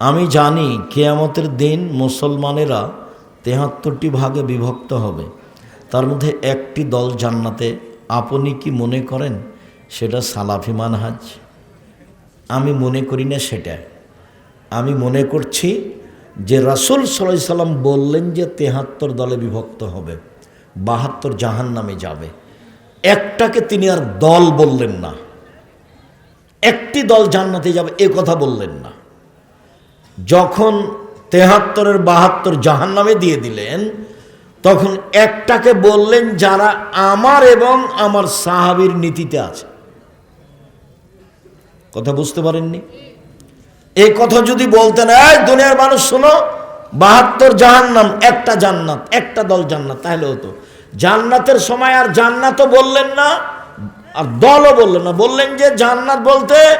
আমি জানি কেয়ামতের দিন মুসলমানেরা তেহাত্তরটি ভাগে বিভক্ত হবে। তার মধ্যে একটি দল জান্নাতে, আপনি কি মনে করেন সেটা সালাফি মানহাজ? আমি মনে করি না সেটা। আমি মনে করছি যে রাসুল সাল্লাহ সাল্লাম বললেন যে তেহাত্তর দলে বিভক্ত হবে, বাহাত্তর জাহান নামে যাবে। একটাকে তিনি আর দল বললেন না। একটি দল জান্নাতে যাবে, এ কথা বললেন না। যখন তেহাত্তরের বাহাত্তর জাহান নামে দিয়ে দিলেন, তখন একটাকে বললেন, যারা আমার এবং আমার সাহাবির নীতিতে আছে। কথা বুঝতে পারেননি? এই কথা যদি বলতেন, এই দুনিয়ার মানুষ, শোনো, বাহাত্তর জাহান্নাম, একটা জান্নাত, একটা দল জান্নাত, তাহলে হতো। জান্নাতের সময় আর জান্নাতও বললেন না, আর দলও বললেন না। বললেন যে, জান্নাত বলতে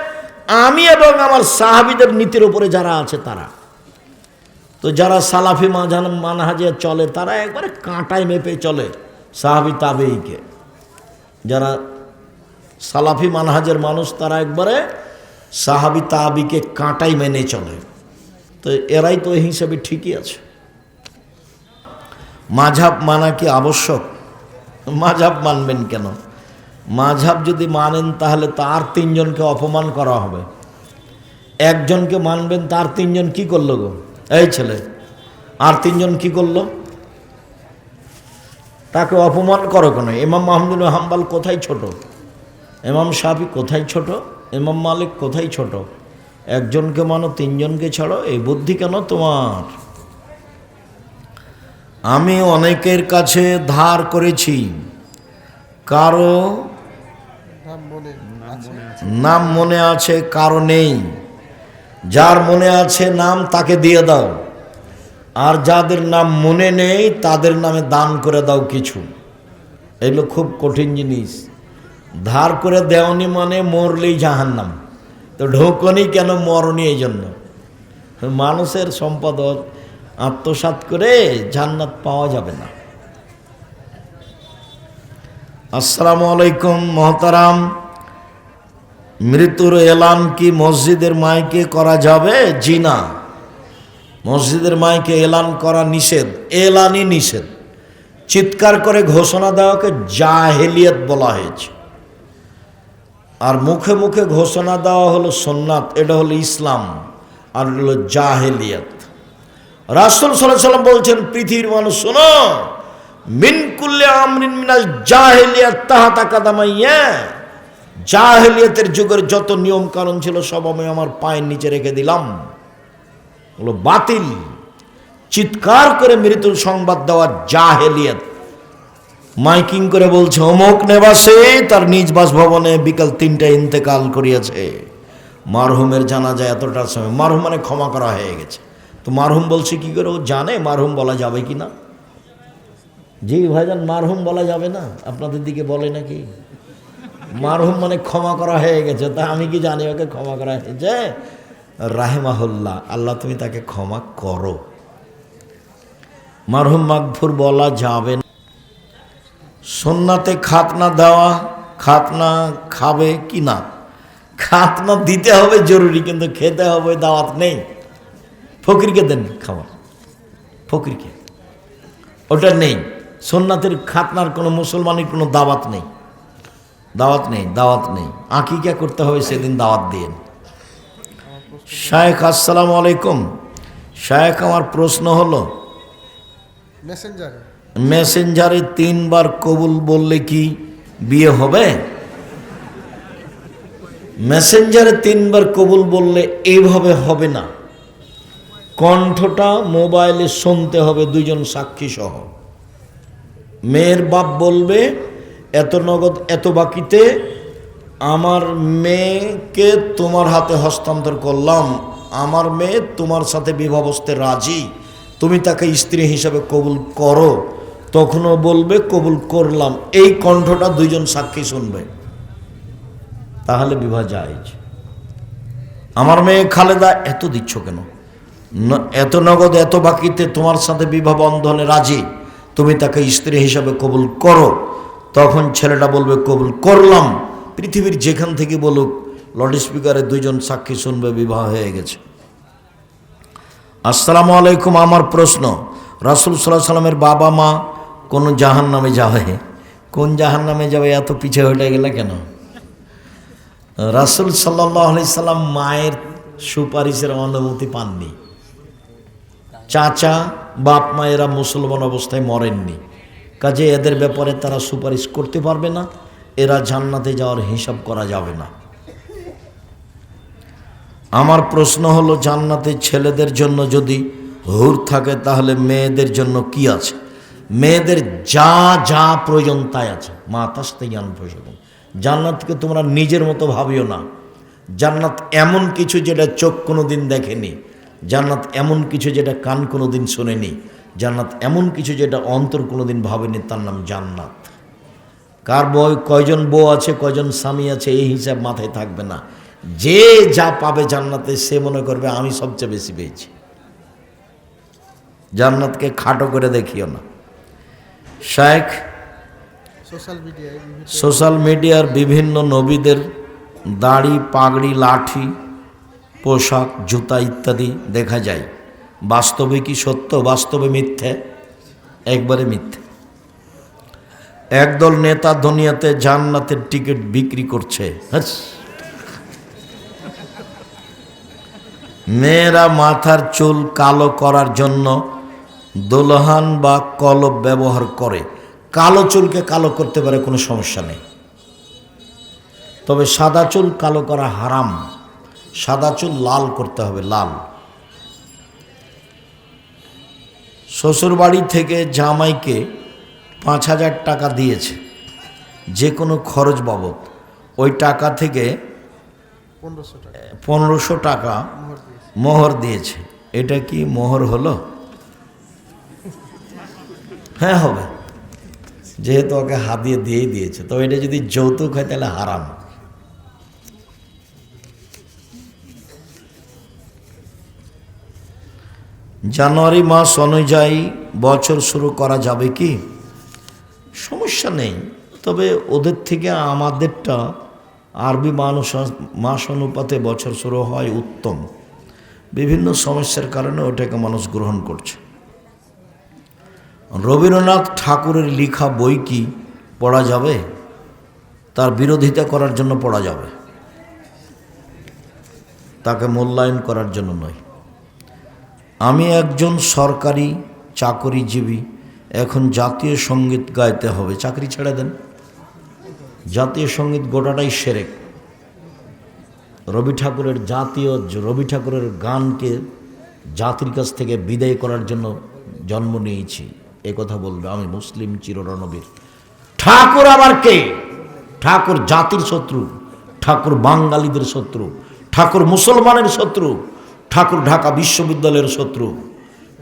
আমি এবং আমার সাহাবিদের নীতির উপরে যারা আছে তারা। তো যারা সালাফি মাঝান মানহাজে চলে, তারা একবারে কাঁটায় মেপে চলে সাহাবি তাবেইকে। যারা সালাফি মানহাজের মানুষ, তারা একবারে সাহাবি তাবিকে কাঁটাই মেনে চলে। তো এরাই তো এই হিসাবে ঠিকই আছে। মাঝাব মানা কি আবশ্যক? মাঝাব মানবেন কেন? মাঝাব যদি মানেন, তাহলে তার তিনজনকে অপমান করা হবে। একজনকে মানবেন, তার তিনজন কি করল গো? এই ছেলে, আর তিনজন কি করল? তাকে অপমান করো কেন? ইমাম মাহমুদুল হাম্বাল কোথায় ছোট? ইমাম সাহাবি কোথায় ছোট? ইমাম মালিক কোথায় ছোট? একজনকে মানো, তিনজনকে ছাড়ো, এই বুদ্ধি কেন তোমার? আমি অনেকের কাছে ধার করেছি, কারও নাম মনে আছে, কারও নেই। যার মনে আছে নাম, তাকে দিয়ে দাও। আর যাদের নাম মনে নেই, তাদের নামে দান করে দাও কিছু। এগুলো খুব কঠিন জিনিস। ধার করে দেওনি মানে মরলেই জাহান্নাম। তো ঢোকনি কেন মরনি এই জন্য? মানুষের সম্পদ আত্মসাত করে জান্নাত পাওয়া যাবে না। আসসালামু আলাইকুম, মহতারাম। মৃত্যুর এলান কি মসজিদের মাইকে করা যাবে? জি না। মসজিদের মাইকে এলান করা নিষেধ, এলানই নিষেধ। চিৎকার করে ঘোষণা দেওয়াকে জাহেলিয়ত বলা হয়েছে। আর মুখে মুখে ঘোষণা দেওয়া হলো সোননাথ, এটা হলো ইসলাম, আর হলো জাহেলিয়ত। রাসুল সাল্লাম বলছেন, পৃথিবীর মানুষ, শোনো মিনকুল্লে আমরিন মিনাল জাহেলিয়াত তাহাতা কাদামাইয়া। জাহেলিয়াতের যুগের যত নিয়ম কানুন ছিল সব আমি আমার পায়ের নিচে রেখে দিলাম। হলো বাতিল। চিৎকার করে মৃত্যুর সংবাদ দেওয়া জাহেলিয়াত। মাইকিং করে বলছে, অমুক নেবাসে তার নিজ বাসভবনে বিকাল তিনটায় ইন্তেকাল করিয়াছে। মারহুমের জানা যায় এতটার সময়, মারহুম মানে ক্ষমা করা হয়ে গেছে। তো মারহুম বলছে, কি করে ও জানে? মারহুম বলা যাবে কি না? জি ভাইজান, মারহুম বলা যাবে না। আপনাদের দিকে বলে নাকি? মারহুম মানে ক্ষমা করা হয়ে গেছে। তা আমি কি জানি ওকে ক্ষমা করা হয়েছে? রাহেমাহুল্লাহ, আল্লাহ তুমি তাকে ক্ষমা করো। মারহুম মাগফুর বলা যাবে না। সোননাতে খাতনা দেওয়া, খাতনা খাবে কি না? খাতনা দিতে হবে জরুরি, কিন্তু খেতে হবে দাওয়াত নেই। ফকিরকে দেন খাবার ফকিরকে। ওটা নেই। সোননাথের খাতনার কোনো মুসলমানের কোনো দাওয়াত নেই। দাওয়াত নেই দাওয়াত নেই। আঁকিকা করতে হবে সেদিন দাওয়াত দিয়ে। শায়েখ আসসালামু আলাইকুম। শায়েখ আমার প্রশ্ন হলো মেসেঞ্জারে মেসেঞ্জারে তিনবার কবুল বললে কি বিয়ে হবে? মেসেঞ্জারে তিনবার কবুল বললে এইভাবে হবে না। কণ্ঠটা মোবাইলে শুনতে হবে দুজন সাক্ষী সহ। মেয়ের বাপ বলবে এত নগদ, এত বাকিতে আমার মেয়েকে তোমার হাতে হস্তান্তর করলাম। আমার মেয়ে তোমার সাথে বিবাহস্তে রাজি। তুমি তাকে স্ত্রী হিসাবে কবুল করো। তখনও বলবে, কবুল করলাম। এই কণ্ঠটা দুইজন সাক্ষী শুনবে। তাহলে বিবাহ জায়েজ আমার মেয়ে খালেদা এত দিচ্ছ কেন? এত নগদ, এত বাকিতে তোমার সাথে বিবাহ বন্ধনে রাজি। তুমি তাকে স্ত্রী হিসাবে কবুল করো। তখন ছেলেটা বলবে, কবুল করলাম। পৃথিবীর যেখান থেকে বলুক লাউড স্পিকারে দুইজন সাক্ষী শুনবে, বিবাহ হয়ে গেছে। আসসালামু আলাইকুম, আমার প্রশ্ন। রাসুল সাল্লাহ সাল্লামের বাবা মা কোন জাহান নামে যাবে? কোন জাহান নামে যাবে? এত পিছিয়ে হয়ে গেলে কেন? রাসুল সাল্লাহ সাল্লাম মায়ের সুপারিশের অনুমতি পাননি। চাচা, বাপ মায়েরা মুসলমান অবস্থায় মরেননি। কাজে এদের ব্যাপারে তারা সুপারিশ করতে পারবে না, এরা জান্নাতে যাওয়ার হিসাব করা যাবে না। আমার প্রশ্ন হলো, জান্নাতে ছেলেদের জন্য যদি হুর থাকে, তাহলে মেয়েদের জন্য কি আছে? মেয়েদের যা যা প্রয়োজন তাই আছে। মা তাস্তে জ্ঞান প্রয়োজন। জান্নাতকে তোমরা নিজের মতো ভাবিও না। জান্নাত এমন কিছু যেটা চোখ কোনো দিন দেখেনি। জান্নাত এমন কিছু যেটা কান কোনো দিন শোনেনি। জান্নাত এমন কিছু যেটা অন্তর কোনো দিন ভাবেনি তার নাম জান্নাত। কার বই কয়জন বউ আছে কয়জন স্বামী আছে এই হিসাব মাথায় থাকবে না। যে যা পাবে জান্নাতে সে মনে করবে আমি সবচেয়ে বেশি পেয়েছি। জান্নাতকে খাটো করে দেখিও না। শেখ সোশ্যাল মিডিয়ার বিভিন্ন নবীদের দাড়ি পাগড়ি লাঠি পোশাক জুতা ইত্যাদি দেখা যায়। বাস্তবে কি সত্য, বাস্তবে মিথ্যে? একবারে মিথ্যে। একদল নেতা দুনিয়াতে জান্নাতের টিকিট বিক্রি করছে। হাস। মেয়েরা মাথার চুল কালো করার জন্য দোলহান বা কলব ব্যবহার করে। কালো চুলকে কালো করতে পারে, কোনো সমস্যা নেই। তবে সাদা চুল কালো করা হারাম। সাদা চুল লাল করতে হবে, লাল। শ্বশুরবাড়ি থেকে জামাইকে পাঁচ হাজার টাকা দিয়েছে যে কোনো খরচ বাবদ। ওই টাকা থেকে পনেরোশো টাকা। মোহর দিয়েছে। এটা কি মোহর হলো? হ্যাঁ হবে। যেহেতু ওকে হাতিয়ে দিয়েই দিয়েছে তো এটা যদি যৌতুক হয় তাহলে হারাম। জানুয়ারি মাস অনুযায়ী বছর শুরু করা যাবে কি? সমস্যা নেই। তবে ওদের থেকে আমাদেরটা আরবি মানুষ মাস অনুপাতে বছর শুরু হয় উত্তম। বিভিন্ন সমস্যার কারণে ওটাকে মানুষ গ্রহণ করছে। রবীন্দ্রনাথ ঠাকুরের লেখা বই কি পড়া যাবে? তার বিরোধিতা করার জন্য পড়া যাবে। তাকে মূল্যায়ন করার জন্য নয়। আমি একজন সরকারি চাকরিজীবী, এখন জাতীয় সংগীত গাইতে হবে। চাকরি ছেড়ে দেন। জাতীয় সংগীত গোটাটাই সেরেক রবি ঠাকুরের জাতীয়, রবি ঠাকুরের গানকে জাতির কাছ থেকে বিদায় করার জন্য জন্ম নিয়েছি। এ কথা বলবে, আমি মুসলিম চিররণবীর। ঠাকুর আবার কে? ঠাকুর জাতির শত্রু, ঠাকুর বাঙালিদের শত্রু, ঠাকুর মুসলমানের শত্রু ঠাকুর ঢাকা বিশ্ববিদ্যালয়ের শত্রু।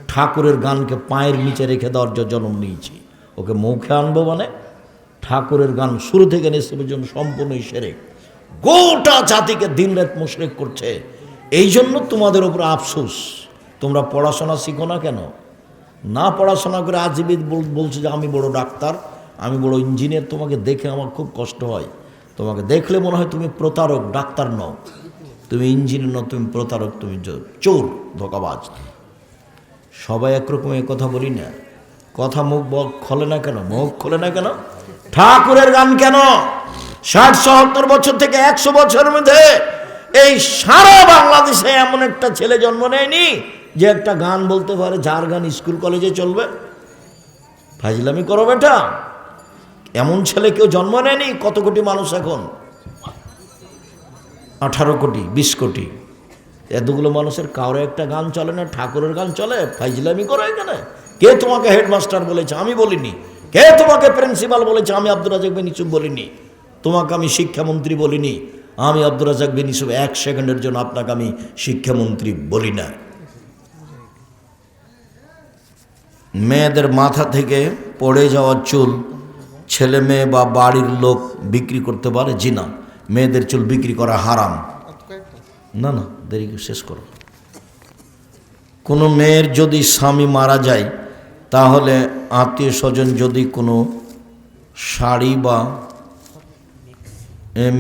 ঠাকুরের গানকে পায়ের নিচে রেখে দেওয়ার জন্ম নিয়েছি, ওকে মুখে আনব মানে ঠাকুরের গান শুরু থেকে নেশে পর্যন্ত সম্পূর্ণই সেরে। গোটা জাতিকে দিনরাত মুশরেক করছে। এই জন্য তোমাদের উপর আফসোস। তোমরা পড়াশোনা শিখো না কেন? না পড়াশোনা করে আজীবিদ বল- বলছে যে আমি বড় ডাক্তার, আমি বড় ইঞ্জিনিয়ার, তোমাকে দেখে আমার খুব কষ্ট হয়। তোমাকে দেখলে মনে হয় তুমি প্রতারক, ডাক্তার নও। তুমি ইঞ্জিনিয়ার নও তুমি প্রতারক তুমি চোর, ধোকাবাজ। সবাই একরকম এ কথা বলি না। কথা মুখ খোলে না কেন? মুখ খোলে না কেন? ঠাকুরের গান কেন? ষাট সত্তর বছর থেকে একশো বছরের মধ্যে এই সারা বাংলাদেশে এমন একটা ছেলে জন্ম নেয়নি যে একটা গান বলতে পারে যার গান স্কুল কলেজে চলবে? ফাজলামি করো বেটা। এমন ছেলে কেউ জন্ম নেয়নি? কত কোটি মানুষ এখন আঠারো কোটি, বিশ কোটি। এতগুলো মানুষের কারও একটা গান চলে না, ঠাকুরের গান চলে? ফাইজলামি করো এখানে। কে তোমাকে হেডমাস্টার বলেছে? আমি বলিনি। কে তোমাকে প্রিন্সিপাল বলেছে? আমি আব্দুর রাজাক বিন ইসুফ বলিনি। তোমাকে আমি শিক্ষামন্ত্রী বলিনি। আমি আব্দুর রাজাক বিন ইসুফ এক সেকেন্ডের জন্য আপনাকে আমি শিক্ষামন্ত্রী বলি না। মেয়েদের মাথা থেকে পড়ে যাওয়া চুল ছেলে মেয়ে বা বাড়ির লোক বিক্রি করতে পারে? জি না। মেয়েদের চুল বিক্রি করা হারাম। না না, দেরি শেষ করো। কোনো মেয়ের যদি স্বামী মারা যায়, তাহলে আত্মীয় স্বজন যদি কোনো শাড়ি বা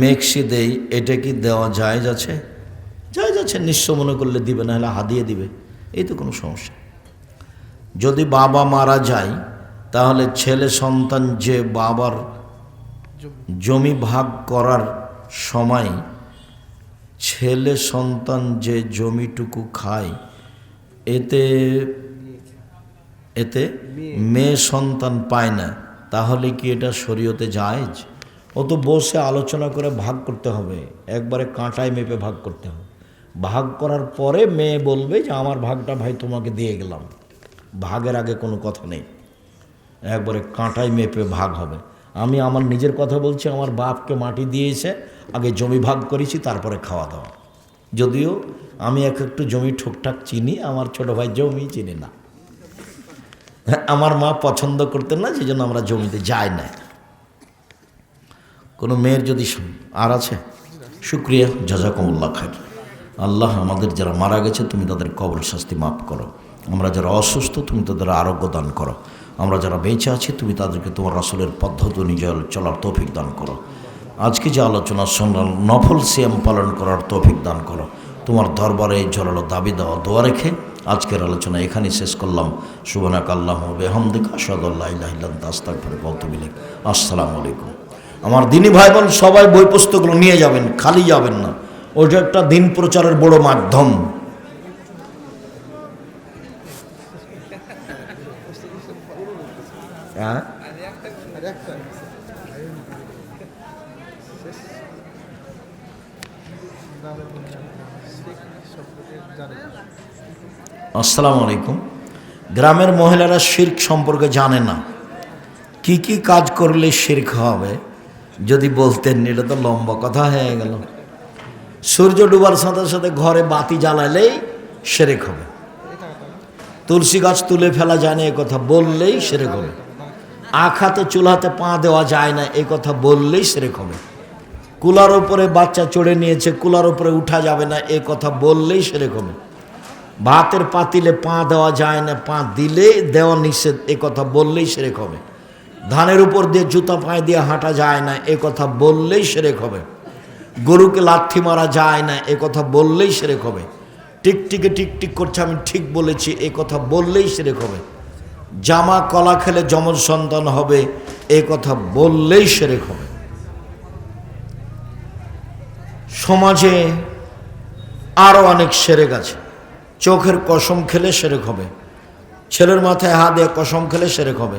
মেক্সি দেয়, এটা কি দেওয়া যায় যাচ্ছে যায় যাচ্ছে নিঃস্ব মনে করলে দিবে না হলে হাদিয়ে দিবে। এই তো কোনো সমস্যা। যদি বাবা মারা যায়, তাহলে ছেলে সন্তান যে বাবার জমি ভাগ করার সময়। ছেলে সন্তান যে জমিটুকু খায়, এতে এতে মেয়ে সন্তান পায় না। তাহলে কি এটা শরীয়তে জায়েজ? ও তো বসে আলোচনা করে ভাগ করতে হবে। একবারে কাঁটায় মেপে ভাগ করতে হবে। ভাগ করার পরে মেয়ে বলবে যে, আমার ভাগটা ভাই তোমাকে দিয়ে গেলাম। ভাগের আগে কোনো কথা নেই। একবারে কাঁটায় মেপে ভাগ হবে। আমি আমার নিজের কথা বলছি, আমার বাপকে মাটি দিয়েছে। আগে জমি ভাগ করেছি, তারপরে খাওয়া দাওয়া। যদিও আমি এক একটু জমি ঠুকঠাক চিনি, আমার ছোট ভাই জমি চিনি না। আমার মা পছন্দ করতেন না সেই জন্য আমরা জমিতে যাই না। কোনো মেয়ের যদি আর আছে, শুক্রিয়া, জাজাকুমুল্লাহ খাই আল্লাহ আমাদের যারা মারা গেছে, তুমি তাদের কবর শাস্তি মাফ করো। আমরা যারা অসুস্থ, তুমি তাদের আরোগ্য দান করো। আমরা যারা বেঁচে আছি, তুমি তাদেরকে তোমার রাসুলের পদ্ধতি অনুযায়ী চলার তৌফিক দান করো। আজকে যে আলোচনা শুনলাম, নফল সিয়াম পালন করার তৌফিক দান করো। তোমার দরবারে জলালো দাবি দেওয়া দোয়া রেখে আজকের আলোচনা এখানেই শেষ করলাম। সুবনাক আল্লাহ বেহমদিক আসাদুল্লাহ আস্তাক ফেরে আসসালামু আলাইকুম। আমার দিনী ভাই বোন সবাই বই পুস্তকগুলো নিয়ে যাবেন, খালি যাবেন না। ওইটা একটা দিন প্রচারের বড় মাধ্যম। হ্যাঁ? না। আসসালামু আলাইকুম। গ্রামের মহিলারা শির্ক সম্পর্কে জানে না। কি কি কাজ করলে শির্ক হবে, যদি বলতেন, এটা তো লম্বা কথা হয়ে গেল। সূর্য ডুবার সাথে সাথে ঘরে বাতি জ্বালালেই সেরেক হবে। তুলসী গাছ তুলে ফেলা যায় না, এ কথা বললেই সেরেক হবে। আখাতে চুলাতে পা দেওয়া যায় না এই কথা বললেই সেরেক হবে। কুলার ওপরে বাচ্চা চড়ে নিয়েছে, কুলার ওপরে উঠা যাবে না, এ কথা বললেই সেরেক হবে ভাতের পাতিলে পা দেওয়া যায় না, পা দিলে দেওয়া নিষেধ, এ কথা বললেই হবে ধানের উপর দিয়ে জুতা পায়ে দিয়ে হাঁটা যায় না, এ কথা বললেই সেরেক হবে গরুকে লাথি মারা যায় না, এ কথা বললেই সেরেক হবে টিকটিকে টিকটিক করছে, আমি ঠিক বলেছি, এ কথা বললেই সেরেক হবে জামা কলা খেলে যমজ সন্তান হবে, এ কথা বললেই সেরেক হবে সমাজে আরও অনেক সেরেক আছে। চোখের কসম খেলে সেরেক হবে। ছেলের মাথায় হাত দিয়ে কসম খেলে সেরেক হবে।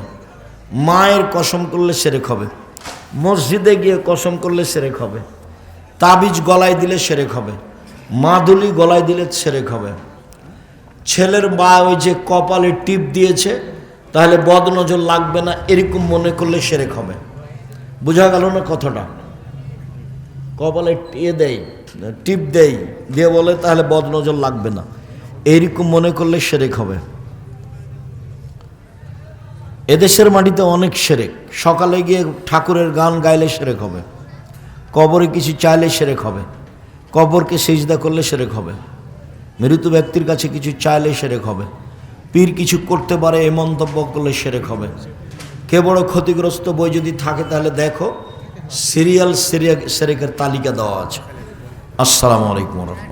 মায়ের কসম করলে সেরেক হবে। মসজিদে গিয়ে কসম করলে সেরেক হবে। তাবিজ গলায় দিলে সেরেক হবে। মাদুলি গলায় দিলে সেরেক হবে। ছেলের মা ওই যে কপালে টিপ দিয়েছে, তাহলে বদনজর লাগবে না, এরকম মনে করলে সেরেক হবে। বোঝা গেল না কথাটা? কপালে ইয়ে দেয়, টিপ দেয়, দিয়ে বলে, তাহলে বদনজর লাগবে না। এইরকম মনে করলে সেরেক হবে। এদেশের মাটিতে অনেক সেরেক। সকালে গিয়ে ঠাকুরের গান গাইলে সেরেক হবে। কবরে কিছু চাইলে সেরেক হবে। কবরকে সেজদা করলে সেরেক হবে। মৃত ব্যক্তির কাছে কিছু চাইলে সেরেক হবে। পীর কিছু করতে পারে এই মন্তব্য করলে সেরেক হবে। কে বড় ক্ষতিগ্রস্ত বই যদি থাকে, তাহলে দেখো। সিরিয়াল সিরিয়া সেরেকের তালিকা দেওয়া আছে। আসসালামু আলাইকুম রহমতুল্লাহ।